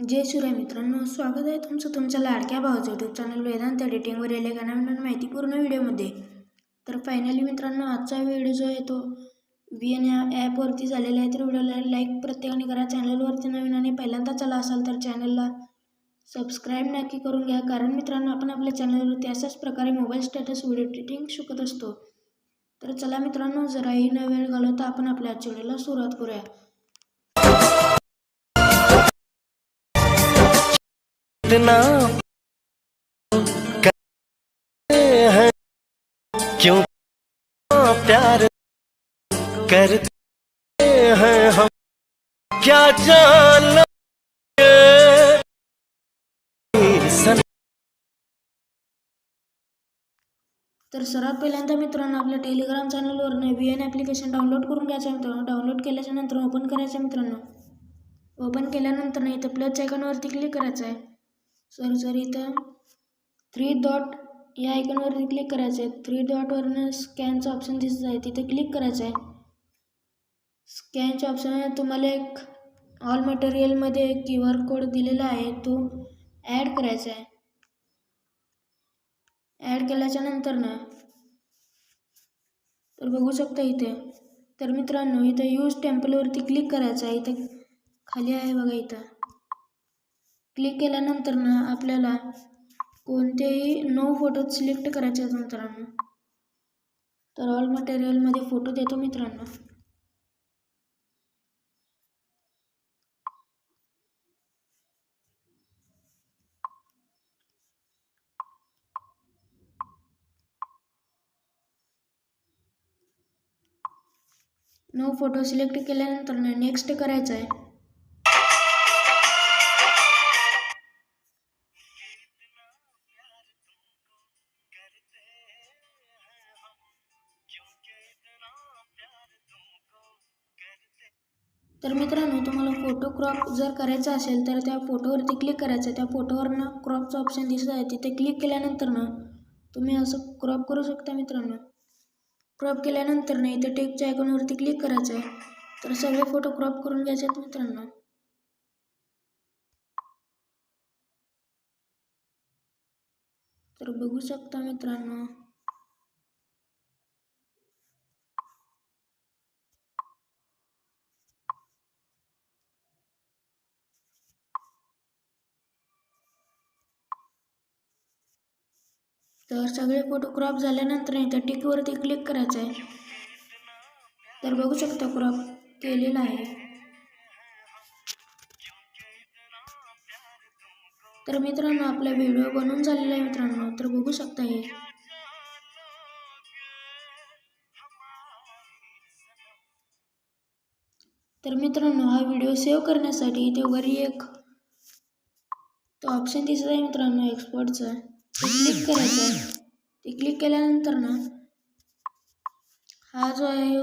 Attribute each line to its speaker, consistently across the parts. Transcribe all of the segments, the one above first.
Speaker 1: जय शिवराय मित्रांनो स्वागत आहे तुमचं तुमच्या लाडक्या भावाचं यूट्यूब चॅनल वेदांत एडिटिंगवर येले का नवीन माहितीपूर्ण व्हिडिओमध्ये. तर फायनली मित्रांनो आजचा व्हिडिओ जो आहे तो व्ही एन ॲपवरती झालेला आहे. तर व्हिडिओला लाईक प्रत्येकाने करा. चॅनलवरती नवीन आणि पहिल्यांदा चला असाल तर चॅनलला सबस्क्राईब नक्की करून घ्या. कारण मित्रांनो आपण आपल्या चॅनलवरती अशाच प्रकारे मोबाईल स्टेटस व्हिडिओ एडिटिंग शिकत असतो. तर चला मित्रांनो जराही न वेळ घालवता आपण आपल्या आजच्या व्हिडिओला सुरुवात करूया.
Speaker 2: इतना हैं। क्यों प्यार करते हैं हम? क्या जान
Speaker 1: तर सर्वात पहिल्यांदा मित्रांनो आपल्या टेलिग्राम चॅनलवर व्ही एन ॲप्लिकेशन डाउनलोड करून घ्यायचं मित्रांनो. डाउनलोड केल्याच्यानंतर ओपन करायचं मित्रांनो. ओपन केल्यानंतर ना इथं प्लस आयकॉनवरती क्लिक करायचं आहे. सर सर इथं थ्री डॉट या आयकॉनवरती क्लिक करायचं आहे थ्री डॉटवरनं स्कॅनचं ऑप्शन दिसत आहे. तिथं क्लिक करायचं आहे स्कॅनच्या ऑप्शन तुम्हाला एक ऑल मटेरियलमध्ये क्यू आर कोड दिलेला आहे. तो ॲड करायचा आहे ॲड केल्याच्यानंतर ना तर बघू शकता इथे. तर मित्रांनो इथं यूज टेम्पलवरती क्लिक करायचं आहे इथं खाली आहे बघा इथं. क्लिक केल्यानंतर ना आपल्याला कोणतेही नऊ फोटो सिलेक्ट करायचे आहेत मित्रांनो. तर ऑल मटेरियलमध्ये फोटो देतो मित्रांनो. नऊ फोटो सिलेक्ट केल्यानंतर ना नेक्स्ट करायचं आहे तर मित्रांनो तुम्हाला फोटो क्रॉप जर करायचा असेल तर त्या फोटोवरती क्लिक करायचं आहे. त्या फोटोवरनं क्रॉपचं ऑप्शन दिसत आहे. तिथे क्लिक केल्यानंतर ना तुम्ही असं क्रॉप करू शकता मित्रांनो. क्रॉप केल्यानंतर ना इथे टेकच्या आयकॉनवरती क्लिक करायचं आहे. तर सगळे फोटो क्रॉप करून घ्यायचे आहेत मित्रांनो. तर बघू शकता मित्रांनो. तर सगळे फोटो क्रॉप झाल्यानंतर इथं टिकवरती क्लिक करायचं आहे तर बघू शकता क्रॉप केलेला आहे. तर मित्रांनो आपला व्हिडिओ बनवून झालेला आहे मित्रांनो. तर बघू शकता हे. तर मित्रांनो हा व्हिडिओ सेव्ह करण्यासाठी इथे वरी एक तो ऑप्शन दिसत आहे मित्रांनो एक्सपोर्टचा ते क्लिक करायचं आहे ते क्लिक केल्यानंतर ना हा जो आहे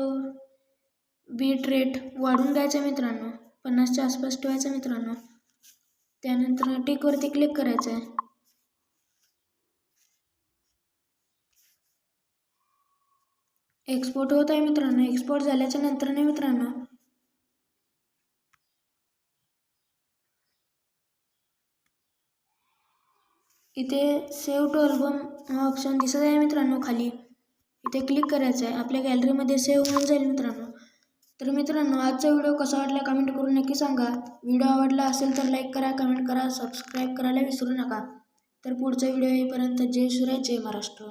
Speaker 1: बीट रेट वाढून घ्यायचा मित्रांनो पन्नासच्या आसपास ठेवायचा मित्रांनो. त्यानंतर टिकवरती क्लिक करायचं आहे एक्सपोर्ट होत आहे मित्रांनो. एक्सपोर्ट झाल्याच्यानंतर मित्रांनो इथे सेव्ह टू अल्बम हा ऑप्शन दिसत आहे मित्रांनो खाली. इथे क्लिक करायचं आहे. आपल्या गॅलरीमध्ये सेव्ह होऊन जाईल मित्रांनो. तर मित्रांनो आजचा व्हिडिओ कसा वाटला कमेंट करून नक्की सांगा. व्हिडिओ आवडला असेल तर लाईक करा कमेंट करा सबस्क्राईब करायला विसरू नका. तर पुढचा व्हिडिओ येईपर्यंत जय शिवराय जय महाराष्ट्र.